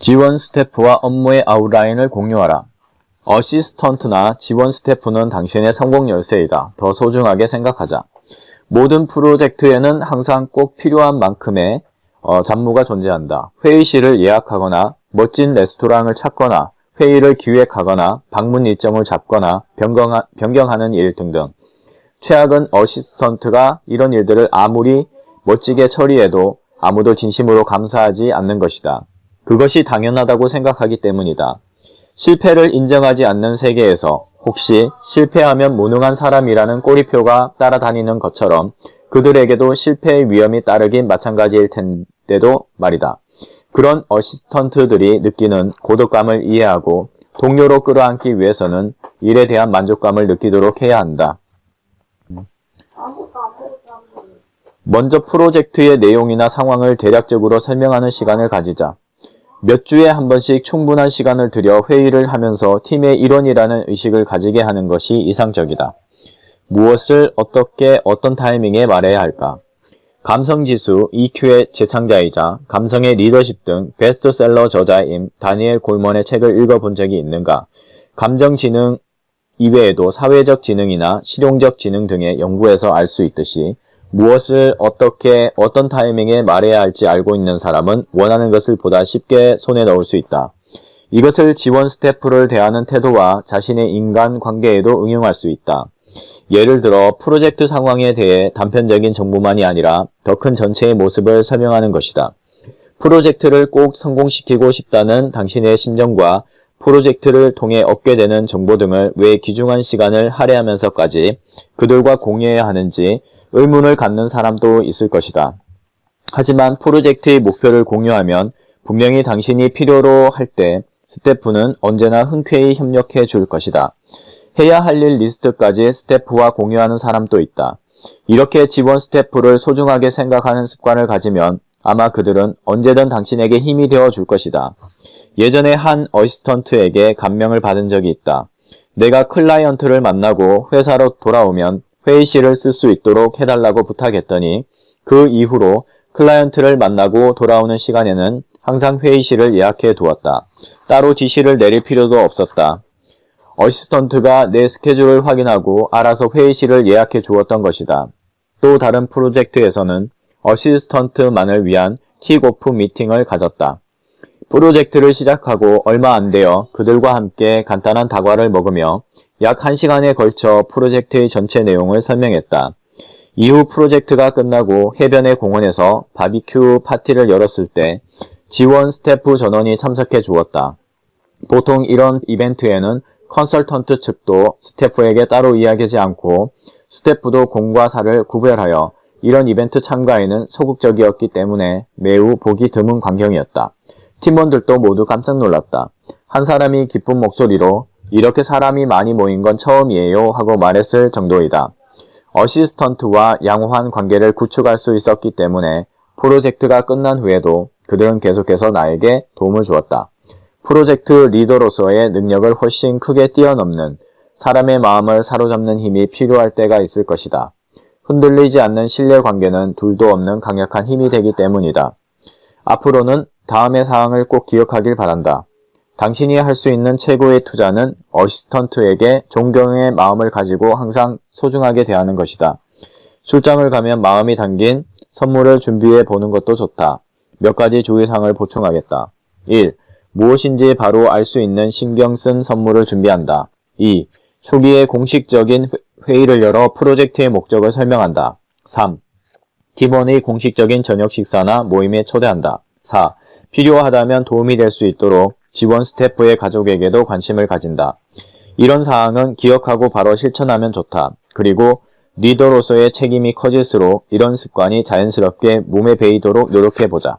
지원 스태프와 업무의 아웃라인을 공유하라. 어시스턴트나 지원 스태프는 당신의 성공 열쇠이다. 더 소중하게 생각하자. 모든 프로젝트에는 항상 꼭 필요한 만큼의 어, 잡무가 존재한다. 회의실을 예약하거나 멋진 레스토랑을 찾거나 회의를 기획하거나 방문 일정을 잡거나 변경하, 변경하는 일 등등. 최악은 어시스턴트가 이런 일들을 아무리 멋지게 처리해도 아무도 진심으로 감사하지 않는 것이다. 그것이 당연하다고 생각하기 때문이다. 실패를 인정하지 않는 세계에서 혹시 실패하면 무능한 사람이라는 꼬리표가 따라다니는 것처럼 그들에게도 실패의 위험이 따르긴 마찬가지일 텐데도 말이다. 그런 어시스턴트들이 느끼는 고독감을 이해하고 동료로 끌어안기 위해서는 일에 대한 만족감을 느끼도록 해야 한다. 먼저 프로젝트의 내용이나 상황을 대략적으로 설명하는 시간을 가지자. 몇 주에 한 번씩 충분한 시간을 들여 회의를 하면서 팀의 일원이라는 의식을 가지게 하는 것이 이상적이다. 무엇을 어떻게 어떤 타이밍에 말해야 할까? 감성지수 EQ의 제창자이자 감성의 리더십 등 베스트셀러 저자인 다니엘 골먼의 책을 읽어본 적이 있는가? 감정지능 이외에도 사회적 지능이나 실용적 지능 등의 연구에서 알 수 있듯이 무엇을 어떻게 어떤 타이밍에 말해야 할지 알고 있는 사람은 원하는 것을 보다 쉽게 손에 넣을 수 있다. 이것을 지원 스태프를 대하는 태도와 자신의 인간 관계에도 응용할 수 있다. 예를 들어 프로젝트 상황에 대해 단편적인 정보만이 아니라 더 큰 전체의 모습을 설명하는 것이다. 프로젝트를 꼭 성공시키고 싶다는 당신의 심정과 프로젝트를 통해 얻게 되는 정보 등을 왜 귀중한 시간을 할애하면서까지 그들과 공유해야 하는지 의문을 갖는 사람도 있을 것이다. 하지만 프로젝트의 목표를 공유하면 분명히 당신이 필요로 할 때 스태프는 언제나 흔쾌히 협력해 줄 것이다. 해야 할 일 리스트까지 스태프와 공유하는 사람도 있다. 이렇게 지원 스태프를 소중하게 생각하는 습관을 가지면 아마 그들은 언제든 당신에게 힘이 되어 줄 것이다. 예전에 한 어시스턴트에게 감명을 받은 적이 있다. 내가 클라이언트를 만나고 회사로 돌아오면 회의실을 쓸 수 있도록 해달라고 부탁했더니 그 이후로 클라이언트를 만나고 돌아오는 시간에는 항상 회의실을 예약해 두었다. 따로 지시를 내릴 필요도 없었다. 어시스턴트가 내 스케줄을 확인하고 알아서 회의실을 예약해 주었던 것이다. 또 다른 프로젝트에서는 어시스턴트만을 위한 킥오프 미팅을 가졌다. 프로젝트를 시작하고 얼마 안 되어 그들과 함께 간단한 다과를 먹으며 약 1시간에 걸쳐 프로젝트의 전체 내용을 설명했다. 이후 프로젝트가 끝나고 해변의 공원에서 바비큐 파티를 열었을 때 지원 스태프 전원이 참석해 주었다. 보통 이런 이벤트에는 컨설턴트 측도 스태프에게 따로 이야기하지 않고 스태프도 공과 사를 구별하여 이런 이벤트 참가에는 소극적이었기 때문에 매우 보기 드문 광경이었다. 팀원들도 모두 깜짝 놀랐다. 한 사람이 기쁜 목소리로 이렇게 사람이 많이 모인 건 처음이에요 하고 말했을 정도이다. 어시스턴트와 양호한 관계를 구축할 수 있었기 때문에 프로젝트가 끝난 후에도 그들은 계속해서 나에게 도움을 주었다. 프로젝트 리더로서의 능력을 훨씬 크게 뛰어넘는 사람의 마음을 사로잡는 힘이 필요할 때가 있을 것이다. 흔들리지 않는 신뢰 관계는 둘도 없는 강력한 힘이 되기 때문이다. 앞으로는 다음의 사항을 꼭 기억하길 바란다. 당신이 할 수 있는 최고의 투자는 어시스턴트에게 존경의 마음을 가지고 항상 소중하게 대하는 것이다. 출장을 가면 마음이 담긴 선물을 준비해 보는 것도 좋다. 몇 가지 주의사항을 보충하겠다. 1. 무엇인지 바로 알 수 있는 신경 쓴 선물을 준비한다. 2. 초기에 공식적인 회의를 열어 프로젝트의 목적을 설명한다. 3. 팀원의 공식적인 저녁 식사나 모임에 초대한다. 4. 필요하다면 도움이 될 수 있도록 지원 스태프의 가족에게도 관심을 가진다. 이런 사항은 기억하고 바로 실천하면 좋다. 그리고 리더로서의 책임이 커질수록 이런 습관이 자연스럽게 몸에 배이도록 노력해보자.